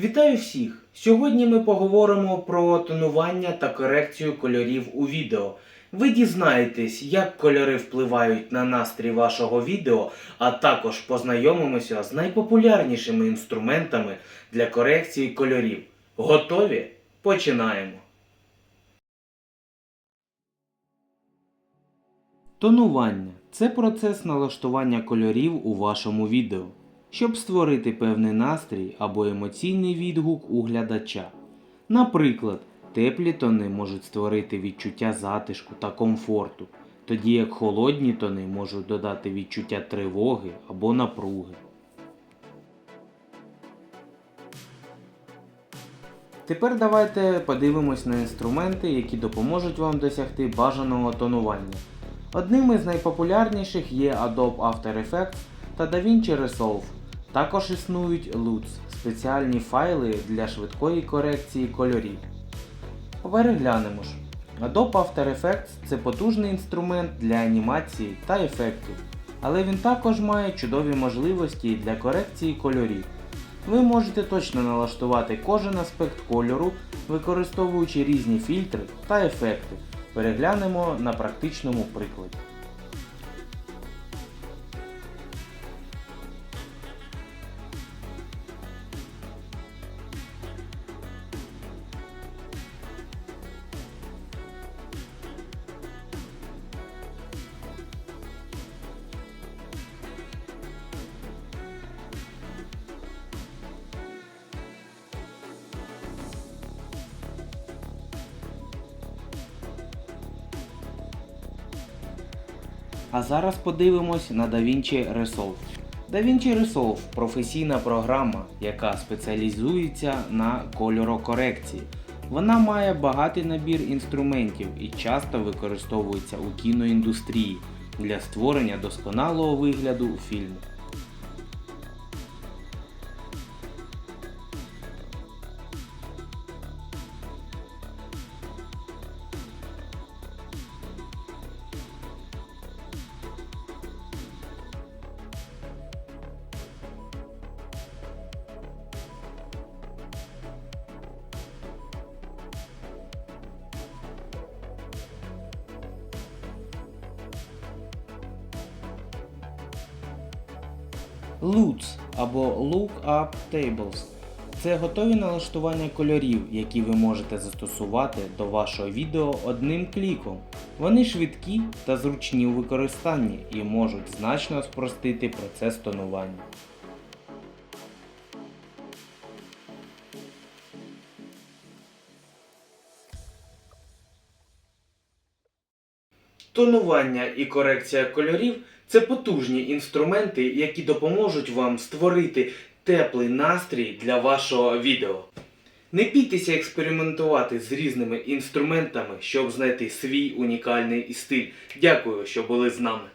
Вітаю всіх! Сьогодні ми поговоримо про тонування та корекцію кольорів у відео. Ви дізнаєтесь, як кольори впливають на настрій вашого відео, а також познайомимося з найпопулярнішими інструментами для корекції кольорів. Готові? Починаємо! Тонування це процес налаштування кольорів у вашому відео, щоб створити певний настрій або емоційний відгук у глядача. Наприклад, теплі тони можуть створити відчуття затишку та комфорту, тоді як холодні тони можуть додати відчуття тривоги або напруги. Тепер давайте подивимось на інструменти, які допоможуть вам досягти бажаного тонування. Одним із найпопулярніших є Adobe After Effects та DaVinci Resolve. Також існують LUTs – спеціальні файли для швидкої корекції кольорів. Переглянемо ж. Adobe After Effects це потужний інструмент для анімації та ефектів, але він також має чудові можливості для корекції кольорів. Ви можете точно налаштувати кожен аспект кольору, використовуючи різні фільтри та ефекти. Переглянемо на практичному прикладі. А зараз подивимось на DaVinci Resolve. DaVinci Resolve професійна програма, яка спеціалізується на кольорокорекції. Вона має багатий набір інструментів і часто використовується у кіноіндустрії для створення досконалого вигляду фільму. LUTs або Lookup Tables це готові налаштування кольорів, які ви можете застосувати до вашого відео одним кліком. Вони швидкі та зручні у використанні і можуть значно спростити процес тонування. Тонування і корекція кольорів це потужні інструменти, які допоможуть вам створити теплий настрій для вашого відео. Не бійтеся експериментувати з різними інструментами, щоб знайти свій унікальний стиль. Дякую, що були з нами.